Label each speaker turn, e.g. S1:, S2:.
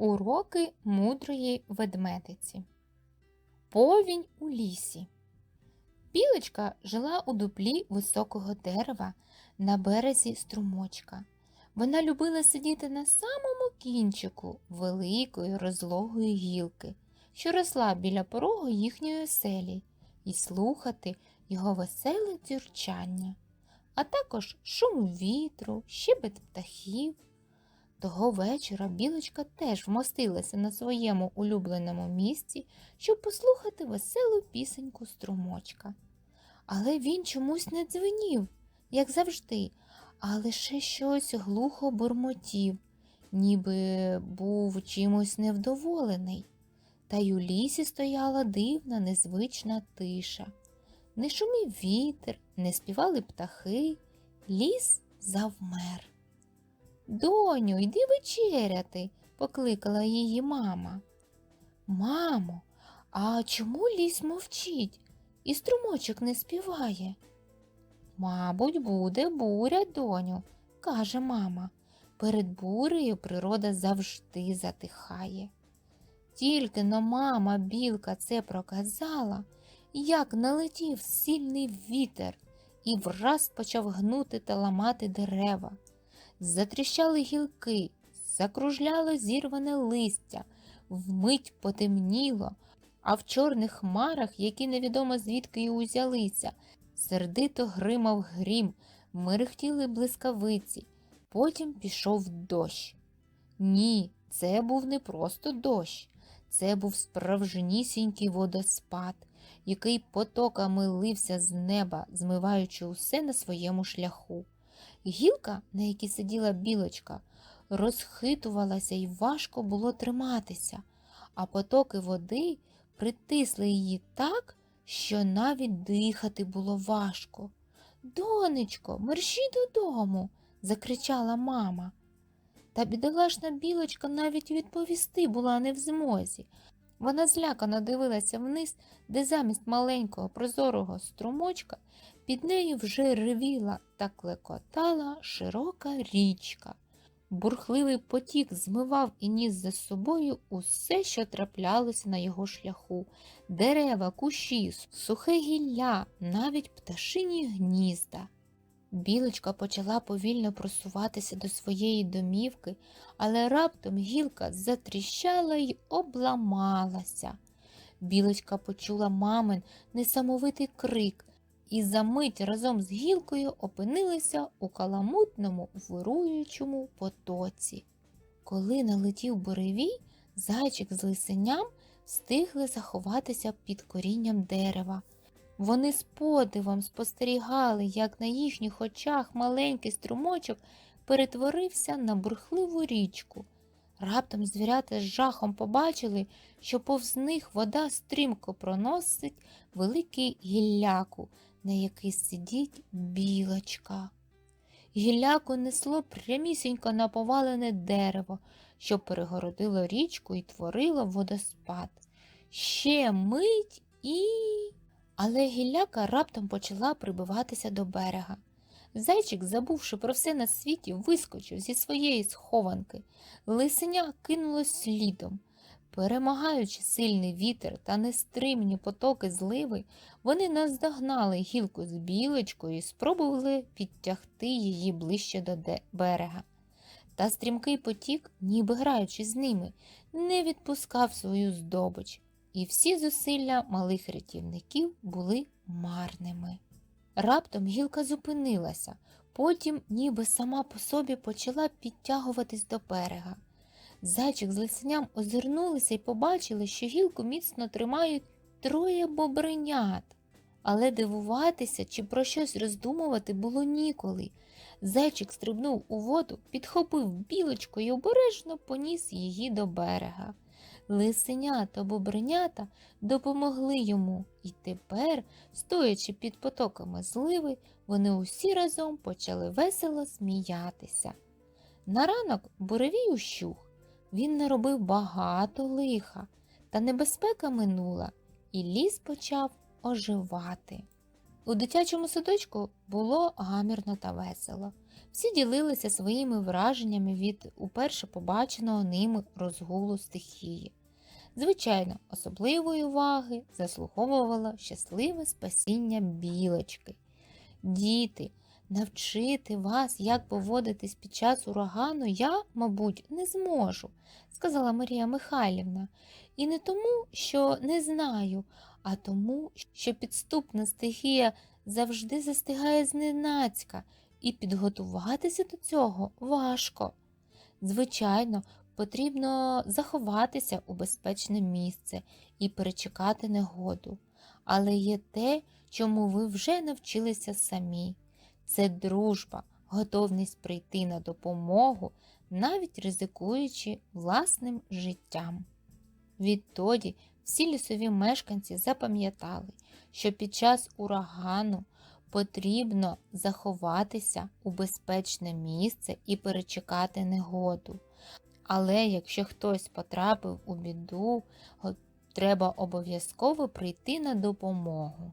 S1: Уроки мудрої ведмедиці. Повінь у лісі. Білочка жила у дуплі високого дерева на березі струмочка. Вона любила сидіти на самому кінчику великої розлогої гілки, що росла біля порогу їхньої оселі, і слухати його веселе дзюрчання, а також шум вітру, щебет птахів. Того вечора білочка теж вмостилася на своєму улюбленому місці, щоб послухати веселу пісеньку струмочка. Але він чомусь не дзвенів, як завжди, а лише щось глухо бурмотів, ніби був чимось невдоволений. Та й у лісі стояла дивна, незвична тиша. Не шумів вітер, не співали птахи, ліс завмер. Доню, йди вечеряти, покликала її мама. Мамо, а чому ліс мовчить і струмочок не співає? Мабуть, буде буря, доню, каже мама. Перед бурею природа завжди затихає. Тільки но мама білка це проказала, як налетів сильний вітер і враз почав гнути та ламати дерева. Затріщали гілки, закружляло зірване листя, вмить потемніло, а в чорних хмарах, які невідомо звідки й узялися, сердито гримав грім, мерехтіли блискавиці, потім пішов дощ. Ні, це був не просто дощ, це був справжнісінький водоспад, який потоками лився з неба, змиваючи усе на своєму шляху. Гілка, на якій сиділа білочка, розхитувалася і важко було триматися, а потоки води притисли її так, що навіть дихати було важко. Донечко, мерщій додому, закричала мама. Та бідолашна білочка навіть відповісти була не в змозі. Вона злякано дивилася вниз, де замість маленького прозорого струмочка під нею вже ревіла та клекотала широка річка. Бурхливий потік змивав і ніс за собою усе, що траплялося на його шляху дерева, кущі, сухе гілля, навіть пташині гнізда. Білочка почала повільно просуватися до своєї домівки, але раптом гілка затріщала й обламалася. Білочка почула мамин несамовитий крик і за мить разом з гілкою опинилися у каламутному вируючому потоці. Коли налетів буревій, зайчик з лисеням встигли заховатися під корінням дерева. Вони з подивом спостерігали, як на їхніх очах маленький струмочок перетворився на бурхливу річку. Раптом звірята з жахом побачили, що повз них вода стрімко проносить великий гілляку, на який сидить білочка. Гілляку несло прямісінько на повалене дерево, що перегородило річку і творило водоспад. Ще мить і. Але гілляка раптом почала прибиватися до берега. Зайчик, забувши про все на світі, вискочив зі своєї схованки. Лисеня кинулось слідом. Перемагаючи сильний вітер та нестримні потоки зливи, вони наздогнали гілку з білочкою і спробували підтягти її ближче до берега. Та стрімкий потік, ніби граючи з ними, не відпускав свою здобич, і всі зусилля малих рятівників були марними. Раптом гілка зупинилася, потім, ніби сама по собі почала підтягуватись до берега. Зайчик з лисеням озирнулися і побачили, що гілку міцно тримають троє бобринят. Але дивуватися чи про щось роздумувати було ніколи. Зайчик стрибнув у воду, підхопив білочку і обережно поніс її до берега. Лисеня та бобринята допомогли йому, і тепер, стоячи під потоками зливи, вони усі разом почали весело сміятися. На ранок буревій ущух. Він наробив багато лиха, та небезпека минула, і ліс почав оживати. У дитячому садочку було гамірно та весело. Всі ділилися своїми враженнями від уперше побаченого ними розгулу стихії. Звичайно, особливої уваги заслуговувало щасливе спасіння білочки. Діти, навчити вас, як поводитись під час урагану, я, мабуть, не зможу, сказала Марія Михайлівна. І не тому, що не знаю, а тому, що підступна стихія завжди застигає зненацька, і підготуватися до цього важко. Звичайно, потрібно заховатися у безпечне місце і перечекати негоду. Але є те, чому ви вже навчилися самі. Це дружба, готовність прийти на допомогу, навіть ризикуючи власним життям. Відтоді всі лісові мешканці запам'ятали, що під час урагану потрібно заховатися у безпечне місце і перечекати негоду. Але якщо хтось потрапив у біду, треба обов'язково прийти на допомогу.